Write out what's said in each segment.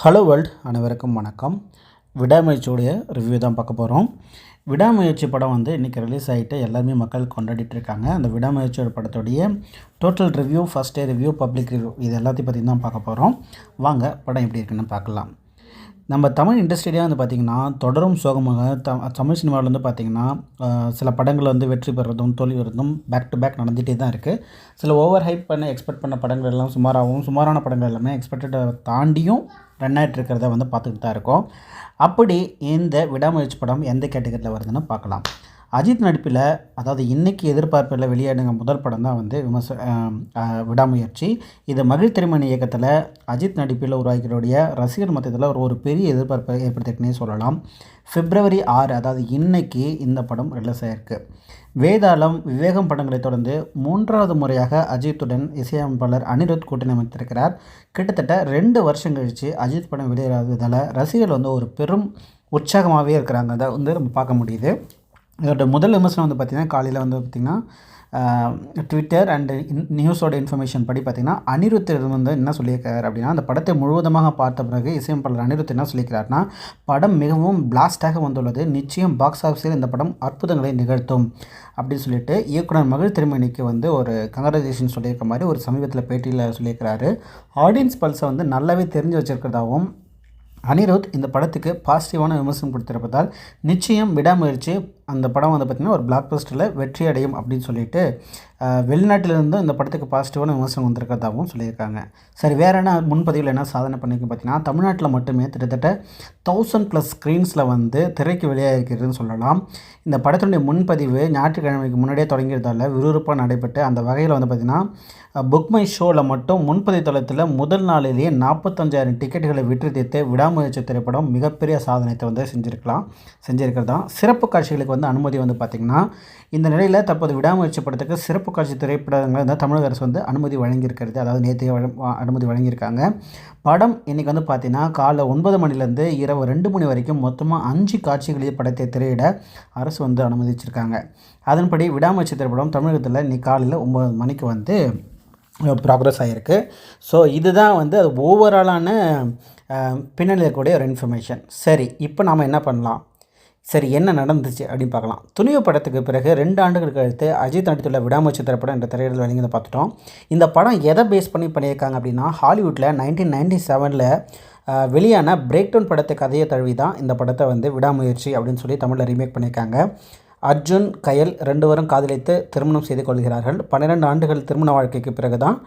Hello world அனைவருக்கும் வணக்கம். விடாமுயற்சியோடைய review தான் பார்க்க போகிறோம் விடாமுயற்சி படம் வந்து இன்றைக்கி ரிலீஸ் ஆகிட்டு எல்லாருமே மக்கள் கொண்டாடிட்டு இருக்காங்க. அந்த விடாமுயற்சியோட படத்துடைய total review first day review public review இது எல்லாத்தையும் பற்றி தான் பார்க்க போகிறோம் வாங்க படம் எப்படி இருக்குன்னு பார்க்கலாம். நம்ம தமிழ் இண்டஸ்ட்ரியிலே வந்து பார்த்திங்கன்னா தொடரும் சோகமாக த தமிழ் சினிமாவில் வந்து பார்த்திங்கன்னா சில படங்கள் வந்து வெற்றி பெறுறதும் தோல்வி பெறதும் பேக் டு பேக் நடந்துகிட்டே தான் இருக்குது சில ஓவர் ஹைப் பண்ண எக்ஸ்பெக்ட் பண்ண படங்கள் எல்லாம் சுமாராகவும் சுமாரான படங்கள் எல்லாமே எக்ஸ்பெக்டடை தாண்டியும் ரன் ஆகிட்டு இருக்கிறத வந்து பார்த்துக்கிட்டு தான் இருக்கோம். அப்படி இந்த விடாமுயற்சி படம் எந்த கேட்டகரியில் வருதுன்னு பார்க்கலாம். அஜித் நடிப்பில் அதாவது இன்றைக்கி எதிர்பார்ப்பில் வெளியாடுங்க முதல் படம் தான் வந்து விமர்ச விடாமுயற்சி. இது மகிழ் திருமணி இயக்கத்தில் அஜித் நடிப்பில் உருவாக்கியுடைய ரசிகர் மத்தியத்தில் ஒரு ஒரு பெரிய எதிர்பார்ப்பை ஏற்படுத்திக்கினே சொல்லலாம். பிப்ரவரி ஆறு அதாவது இன்னைக்கு இந்த படம் ரிலீஸ் ஆயிருக்கு. வேதாளம் விவேகம் படங்களை தொடர்ந்து மூன்றாவது முறையாக அஜித்துடன் இசையமைப்பாளர் அனிருத் கூட்டணி அமைத்திருக்கிறார். கிட்டத்தட்ட ரெண்டு வருஷம் கழித்து அஜித் படம் வெளியாகிறதால ரசிகர்கள் வந்து ஒரு பெரும் உற்சாகமாகவே இருக்கிறாங்க. அதை வந்து நம்ம பார்க்க முடியுது. இதோட முதல் விமர்சனம் வந்து பார்த்திங்கன்னா காலையில் வந்து பார்த்திங்கன்னா ட்விட்டர் அண்டு நியூஸோட இன்ஃபர்மேஷன் படி பார்த்திங்கன்னா அனிருத் வந்து என்ன சொல்லியிருக்காரு அப்படின்னா அந்த படத்தை முழுவதுமாக பார்த்த பிறகு இசையமைப்பாளர் அனிருத் என்ன சொல்லியிருக்கிறாருன்னா படம் மிகவும் பிளாஸ்டாக வந்துள்ளது. நிச்சயம் பாக்ஸ் ஆஃபீஸில் இந்த படம் அற்புதங்களை நிகழ்த்தும் அப்படின்னு சொல்லிட்டு இயக்குனர் மகிழ் திருமணிக்கு வந்து ஒரு கங்க்ராச்சுலேஷன் சொல்லியிருக்க மாதிரி ஒரு சமீபத்தில் பேட்டியில் சொல்லியிருக்கிறாரு. ஆடியன்ஸ் பல்ஸை வந்து நல்லாவே தெரிஞ்சு வச்சுருக்கிறதாகவும் அனிருத் இந்த படத்துக்கு பாசிட்டிவான விமர்சனம் கொடுத்திருப்பதால் நிச்சயம் விடாமுயற்சி அந்த படம் வந்து பார்த்திங்கன்னா ஒரு பிளாக் பஸ்டரில் வெற்றி அடையும் அப்படின்னு சொல்லிட்டு வெளிநாட்டிலிருந்து இந்த படத்துக்கு பாசிட்டிவான விமர்சனம் வந்திருக்கிறதாகவும் சொல்லியிருக்காங்க. சரி வேறு என்ன முன்பதிவில் என்ன சாதனை பண்ணியிருக்கு பார்த்தீங்கன்னா தமிழ்நாட்டில் மட்டுமே கிட்டத்தட்ட தௌசண்ட் ப்ளஸ் ஸ்க்ரீன்ஸில் வந்து திரைக்கு வெளியாகிருக்கிறதுன்னு சொல்லலாம். இந்த படத்தினுடைய முன்பதிவு ஞாயிற்றுக்கிழமைக்கு முன்னாடியே தொடங்கியிருந்தால விறுவிறுப்பாக நடைபெற்று அந்த வகையில் வந்து பார்த்திங்கன்னா புக் மை ஷோவில் மட்டும் முன்பதிவு தளத்தில் முதல் நாளிலேயே நாற்பத்தஞ்சாயிரம் டிக்கெட்டுகளை விற்று தீர்த்து விடாமுயற்சி திரைப்படம் மிகப்பெரிய சாதனைத்தை வந்து செஞ்சுருக்கலாம் செஞ்சுருக்கிறதா? சிறப்பு காட்சிகளுக்கு வந்து அனுமதி வந்து பார்த்திங்கன்னா இந்த நிலையில் தற்போது விடாமுயற்சி படத்துக்கு சிறப்பு காட்சி திரைப்படங்கள் வந்து தமிழக அரசு வந்து அனுமதி வழங்கியிருக்கிறது. அதாவது நேற்றைய அனுமதி வழங்கியிருக்காங்க. படம் இன்றைக்கி வந்து பார்த்திங்கன்னா காலை ஒன்பது மணிலேருந்து இரவு ரெண்டு மணி வரைக்கும் மொத்தமாக அஞ்சு காட்சிகளில் படத்தை திரையிட அரசு வந்து அனுமதிச்சிருக்காங்க. அதன்படி விடாமுயற்சி திரைப்படம் தமிழகத்தில் இன்றைக்கி காலையில் ஒம்பது மணிக்கு வந்து ப்ராக்ரஸ் ஆகிருக்கு ஸோ இதுதான் வந்து அது ஓவராலான பின்னணியில் இருக்கக்கூடிய ஒரு இன்ஃபர்மேஷன் சரி இப்போ நாம் என்ன பண்ணலாம்? சரி என்ன நடந்துச்சு அப்படின்னு பார்க்கலாம். துணிவு படத்துக்கு பிறகு ரெண்டு ஆண்டுகள் கழித்து அஜித் நடித்துள்ள விடாமுயற்சி திரைப்படம் என்ற திரையிடல் வழங்கி பார்த்துட்டோம். இந்த படம் எதை பேஸ் பண்ணி பண்ணியிருக்காங்க அப்படின்னா ஹாலிவுட்டில் நைன்டீன் நைன்டி செவனில் வெளியான பிரேக் டவுன் படத்தை கதையை தழுவி தான் இந்த படத்தை வந்து விடாமுயற்சி அப்படின்னு சொல்லி தமிழில் ரீமேக் பண்ணியிருக்காங்க. அர்ஜுன் கயல் ரெண்டு வரும் காதலித்து திருமணம் செய்து கொள்கிறார்கள். பன்னிரெண்டு ஆண்டுகள் திருமண வாழ்க்கைக்கு பிறகு தான்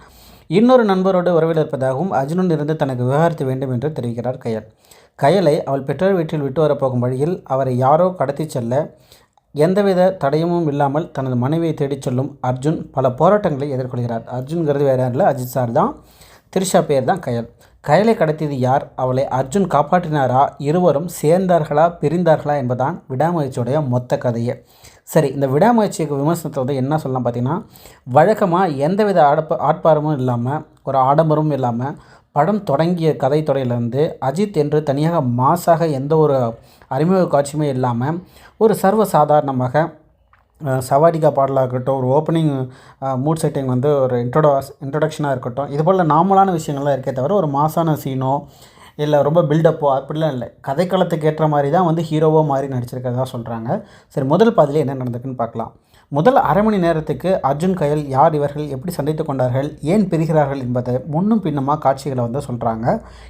இன்னொரு நண்பரோடு உறவில் இருப்பதாகவும் அர்ஜுனன் இருந்து தனக்கு விவகாரத்து வேண்டும் என்று தெரிவிக்கிறார் கயல். கயலை அவள் பெற்றோர் வீட்டில் விட்டு வரப்போகும் வழியில் அவரை யாரோ கடத்திச் செல்ல எந்தவித தடயமும் இல்லாமல் தனது மனைவியை தேடிச் செல்லும் அர்ஜுன் பல போராட்டங்களை எதிர்கொள்கிறார். அர்ஜுன்கிறது வேற யாரில் இல்லை. அஜித் சார் தான். திரிஷா பேர் தான் கயல். கயலை கடத்தியது யார்? அவளை அர்ஜுன் காப்பாற்றினாரா? இருவரும் சேர்ந்தார்களா? பிரிந்தார்களா என்பதான் விடாமுயற்சியுடைய மொத்த கதையே. சரி இந்த விடாமுயற்சிக்கு விமர்சனத்தை வந்து என்ன சொல்லலாம் பார்த்தீங்கன்னா வழக்கமாக எந்தவித ஆடப்ப ஆட்பாரமும் இல்லாமல் ஒரு ஆடம்பரமும் இல்லாமல் படம் தொடங்கிய கதை தொடரிலிருந்து அஜித் என்று தனியாக மாசாக எந்த ஒரு அறிமுக காட்சியுமே இல்லாமல் ஒரு சர்வ சாதாரணமாக சவாரிகா பாடலாக இருக்கட்டும் ஒரு ஓப்பனிங் மூட் செட்டிங் வந்து ஒரு இன்ட்ரோடாஸ் இன்ட்ரொடக்ஷனாக இருக்கட்டும். இது போல் நார்மலான விஷயங்கள்லாம் இருக்கே தவிர ஒரு மாசான சீனோ இல்லை ரொம்ப பில்டப்போ அப்படிலாம் இல்லை. கதைக்களத்துக்கு ஏற்ற மாதிரி தான் வந்து ஹீரோவோ மாதிரி நடிச்சிருக்கிறதா சொல்கிறாங்க சரி முதல் பாதியில் என்ன நடந்திருக்குன்னு பார்க்கலாம். முதல் அரை மணி நேரத்துக்கு அர்ஜுன் கயல் யார் இவர்கள் எப்படி சந்தித்து கொண்டார்கள் ஏன் பிரிகிறார்கள் என்பதை முன்னும் பின்னுமாக காட்சிகளை வந்து சொல்கிறாங்க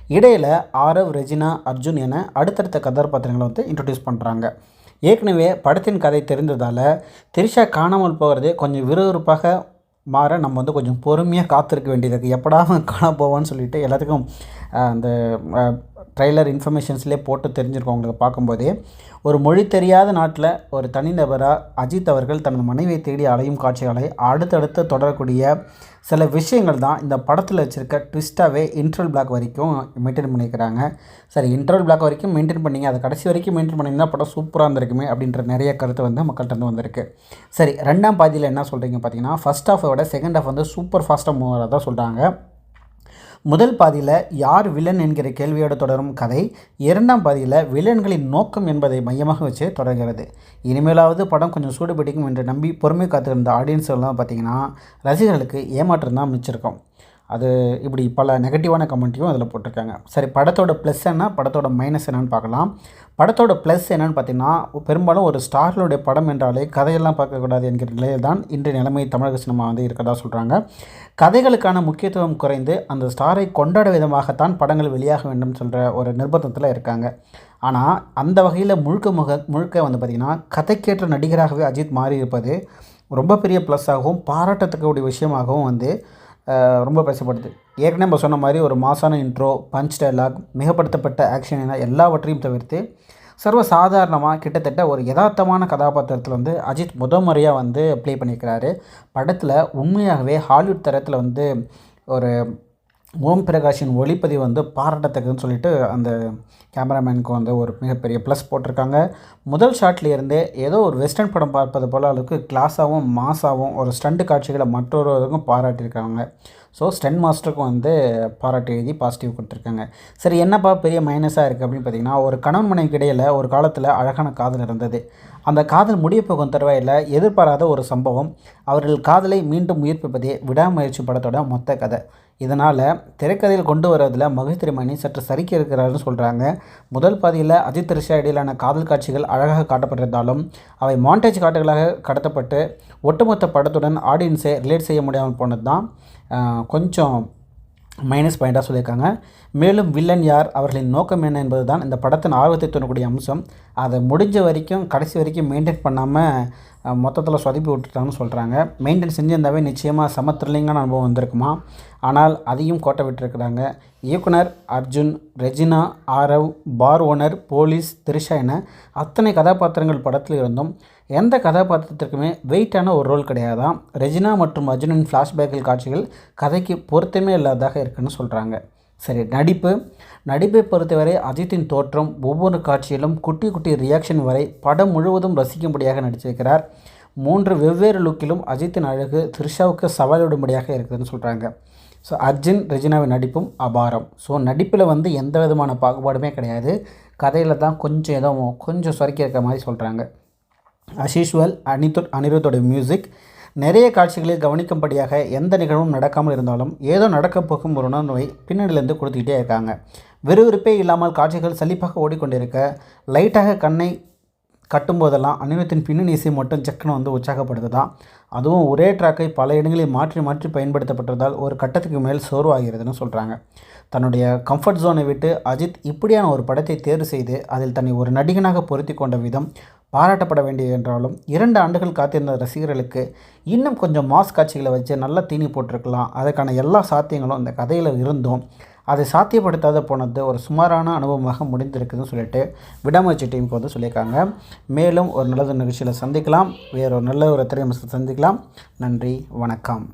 இடையில் ஆரவ் ரெஜினா அர்ஜுன் என அடுத்தடுத்த கதாபாத்திரங்களை வந்து இன்ட்ரடியூஸ் பண்ணுறாங்க ஏற்கனவே படத்தின் கதை தெரிந்ததால் திரிஷா காணாமல் போகிறதே கொஞ்சம் விறுவிறுப்பாக மாற நம்ம வந்து கொஞ்சம் பொறுமையாக காத்திருக்க வேண்டியது இருக்குது எப்படா அவன் காண போவான்னு சொல்லிட்டு எல்லாத்துக்கும் அந்த ட்ரெய்லர் இன்ஃபர்மேஷன்ஸ்லேயே போட்டு தெரிஞ்சிருக்கோம் உங்களுக்கு பார்க்கும்போதே. ஒரு மொழி தெரியாத நாட்டில் ஒரு தனிநபராக அஜித் அவர்கள் தனது மனைவியை தேடி அலையும் காட்சிகளை அடுத்தடுத்து தொடரக்கூடிய சில விஷயங்கள் தான் இந்த படத்தில் வச்சுருக்க ட்விஸ்ட்டாகவே இன்ட்ரல் பிளாக் வரைக்கும் மெயின்டைன் பண்ணியிருக்கிறாங்க. சரி இன்ட்ரல் பிளாக் வரைக்கும் மெயின்டைன் பண்ணீங்க அதை கடைசி வரைக்கும் மெயின்டைன் பண்ணிங்கன்னா படம் சூப்பராக இருந்திருக்குமே அப்படின்ற நிறைய கருத்து வந்து மக்கள்கிட்ட வந்து வந்திருக்கு. சரி ரெண்டாம் பாதியில் என்ன சொல்கிறீங்க பார்த்தீங்கன்னா ஃபஸ்ட் ஹாஃபை விட செகண்ட் ஹாஃப் வந்து சூப்பர் ஃபாஸ்ட்டாக மூவ் தான் சொல்கிறாங்க முதல் பாதியில் யார் வில்லன் என்கிற கேள்வியோடு தொடரும் கதை. இரண்டாம் பாதியில் வில்லன்களின் நோக்கம் என்பதை மையமாக வச்சு தொடர்கிறது. இனிமேலாவது படம் கொஞ்சம் சூடு பிடிக்கும் என்று நம்பி பொறுமை காத்திருந்த ஆடியன்ஸ் எல்லாம் பார்த்தீங்கன்னா ரசிகர்களுக்கு ஏமாற்றம் தான் மிச்சிருக்கும். அது இப்படி பல நெகட்டிவான கமெண்ட்டையும் அதில் போட்டிருக்காங்க. சரி படத்தோட ப்ளஸ் என்ன? படத்தோட மைனஸ் என்னன்னு பார்க்கலாம். படத்தோட ப்ளஸ் என்னன்னு பார்த்தீங்கன்னா பெரும்பாலும் ஒரு ஸ்டார்களுடைய படம் என்றாலே கதையெல்லாம் பார்க்கக்கூடாது என்கிற நிலையில் தான் இன்றைய நிலைமை தமிழக சினிமா வந்து இருக்கிறதா சொல்கிறாங்க கதைகளுக்கான முக்கியத்துவம் குறைந்து அந்த ஸ்டாரை கொண்டாட விதமாகத்தான் படங்கள் வெளியாக வேண்டும் சொல்கிற ஒரு நிர்பந்தத்தில் இருக்காங்க. ஆனால் அந்த வகையில் முழுக்க முக முழுக்க வந்து பார்த்திங்கன்னா கதைக்கேற்ற நடிகராகவே அஜித் மாறி இருப்பது ரொம்ப பெரிய ப்ளஸ்ஸாகவும் பாராட்டத்தக்கக்கூடிய விஷயமாகவும் வந்து ரொம்ப பேசப்படுது. ஏற்கனவே நம்ம சொன்ன மாதிரி ஒரு மாசான இன்ட்ரோ பஞ்ச் டைலாக் மிகப்படுத்தப்பட்ட ஆக்ஷன் என எல்லாவற்றையும் தவிர்த்து சர்வ சாதாரணமாக கிட்டத்தட்ட ஒரு யதார்த்தமான கதாபாத்திரத்தில் வந்து அஜித் முத முறையாக வந்து ப்ளே பண்ணியிருக்கிறாரு. படத்தில் உண்மையாகவே ஹாலிவுட் தரத்தில் வந்து ஒரு ஓம் பிரகாஷின் ஒளிப்பதிவு வந்து பாராட்டத்தக்கதுன்னு சொல்லிட்டு அந்த கேமராமேனுக்கு வந்து ஒரு மிகப்பெரிய ப்ளஸ் போட்டிருக்காங்க. முதல் ஷாட்ல இருந்தே ஏதோ ஒரு வெஸ்டர்ன் படம் பார்ப்பது போல் அளவுக்கு கிளாஸாகவும் மாஸாகவும் ஒரு ஸ்டண்ட் காட்சிகளை மற்றொருவருக்கும் பாராட்டியிருக்காங்க. ஸோ ஸ்டென் மாஸ்டருக்கும் வந்து பாராட்டு எழுதி பாசிட்டிவ் கொடுத்துருக்காங்க. சரி என்னப்பா பெரிய மைனஸாக இருக்குது அப்படின்னு பார்த்தீங்கன்னா ஒரு கணவன் மனைவிக்கு இடையில் ஒரு காலத்தில் அழகான காதல் இருந்தது. அந்த காதல் முடிய போகும் தருவாயில் எதிர்பாராத ஒரு சம்பவம். அவர்கள் காதலை மீண்டும் உயிர்ப்பிப்பதே விடாமுயற்சி படத்தோட மொத்த கதை. இதனால் திரைக்கதையில் கொண்டு வருவதில் மகிழ் திருமணி சற்று சறுக்கி இருக்கிறாருன்னு சொல்கிறாங்க முதல் பாதியில் அஜித் ரிஷா இடையிலான காதல் காட்சிகள் அழகாக காட்டப்பட்டிருந்தாலும் அவை மாண்டேஜ் காட்டுகளாக கடத்தப்பட்டு ஒட்டுமொத்த படத்துடன் ஆடியன்ஸை ரிலேட் செய்ய முடியாமல் போனது தான் கொஞ்சம் மைனஸ் பாயிண்ட்டாக சொல்லியிருக்காங்க. மேலும் வில்லன் யார் அவர்களின் நோக்கம் என்ன என்பது தான் இந்த படத்தின் ஆர்வத்தை தூண்டக்கூடிய அம்சம். அதை முடிஞ்ச வரைக்கும் கடைசி வரைக்கும் மெயின்டைன் பண்ணாமல் மொத்தத்தில் சொதப்பி விட்டுட்டாங்கன்னு சொல்கிறாங்க மெயின்டைன் செஞ்சிருந்தாவே நிச்சயமாக சம த்ரில்லிங்கான அனுபவம் வந்திருக்குமா? ஆனால் அதையும் கோட்டை விட்டுருக்குறாங்க. இயக்குனர் Arjun Regina Aarav bar owner police Trisha என அத்தனை கதாபாத்திரங்கள் படத்தில் இருந்தும் எந்த கதாபாத்திரத்திற்குமே வெயிட்டான ஒரு ரோல் கிடையாதான் ரெஜினா மற்றும் அர்ஜுனின் ஃப்ளாஷ்பேக்கில் காட்சிகள் கதைக்கு பொருத்தமே இல்லாததாக இருக்குன்னு சொல்கிறாங்க சரி நடிப்பு. நடிப்பை பொறுத்தவரை அஜித்தின் தோற்றம் ஒவ்வொரு காட்சியிலும் குட்டி குட்டி ரியாக்ஷன் வரை படம் முழுவதும் ரசிக்கும்படியாக நடிச்சிருக்கிறார். மூன்று வெவ்வேறு லுக்கிலும் அஜித்தின் அழகு த்ரிஷாவுக்கு சவாலிடும்படியாக இருக்குதுன்னு சொல்கிறாங்க ஸோ அர்ஜுன் ரெஜினாவின் நடிப்பும் அபாரம். ஸோ நடிப்பில் வந்து எந்த விதமான பாகுபாடுமே கிடையாது. கதையில் தான் கொஞ்சம் ஏதோ கொஞ்சம் சொரக்கி இருக்க மாதிரி சொல்கிறாங்க அஸ் யூஷுவல் அனித்து அனிருத்தோடைய மியூசிக் நிறைய காட்சிகளில் கவனிக்கும்படியாக எந்த நிகழ்வும் நடக்காமல் இருந்தாலும் ஏதோ நடக்கப் போகும் ஒரு உணர்வை பின்னணிலிருந்து கொடுத்துக்கிட்டே இருக்காங்க. விறுவிறுப்பே இல்லாமல் காட்சிகள் சலிப்பாக ஓடிக்கொண்டிருக்க லைட்டாக கண்ணை கட்டும்போதெல்லாம் அனிமத்தின் பின்னணி இசை மட்டும் ஜக்குன்னு வந்து உற்சாகப்படுது தான் அதுவும் ஒரே ட்ராக்கை பல இடங்களில் மாற்றி மாற்றி பயன்படுத்தப்பட்டதால் ஒரு கட்டத்துக்கு மேல் சோர்வாகிறதுன்னு சொல்கிறாங்க தன்னுடைய கம்ஃபர்ட் ஜோனை விட்டு அஜித் இப்படியான ஒரு படத்தை தேர்வு செய்து அதில் தன்னை ஒரு நடிகனாக பொருத்தி கொண்ட விதம் பாராட்டப்பட வேண்டியது என்றாலும் இரண்டு ஆண்டுகள் காத்திருந்த ரசிகர்களுக்கு இன்னும் கொஞ்சம் மாஸ் காட்சிகளை வச்சு நல்லா தீனி போட்டிருக்கலாம். அதற்கான எல்லா சாத்தியங்களும் அந்த கதையில் இருந்தும் அதை சாத்தியப்படுத்தாத போனது ஒரு சுமாரான அனுபவமாக முடிந்திருக்குதுன்னு சொல்லிட்டு விடாமுயற்சி டீமுக்கு வந்து சொல்லியிருக்காங்க. மேலும் ஒரு நல்லது நிகழ்ச்சியில் சந்திக்கலாம். வேறு ஒரு நல்ல ஒரு திரையம்சத்தை சந்திக்கலாம். நன்றி வணக்கம்.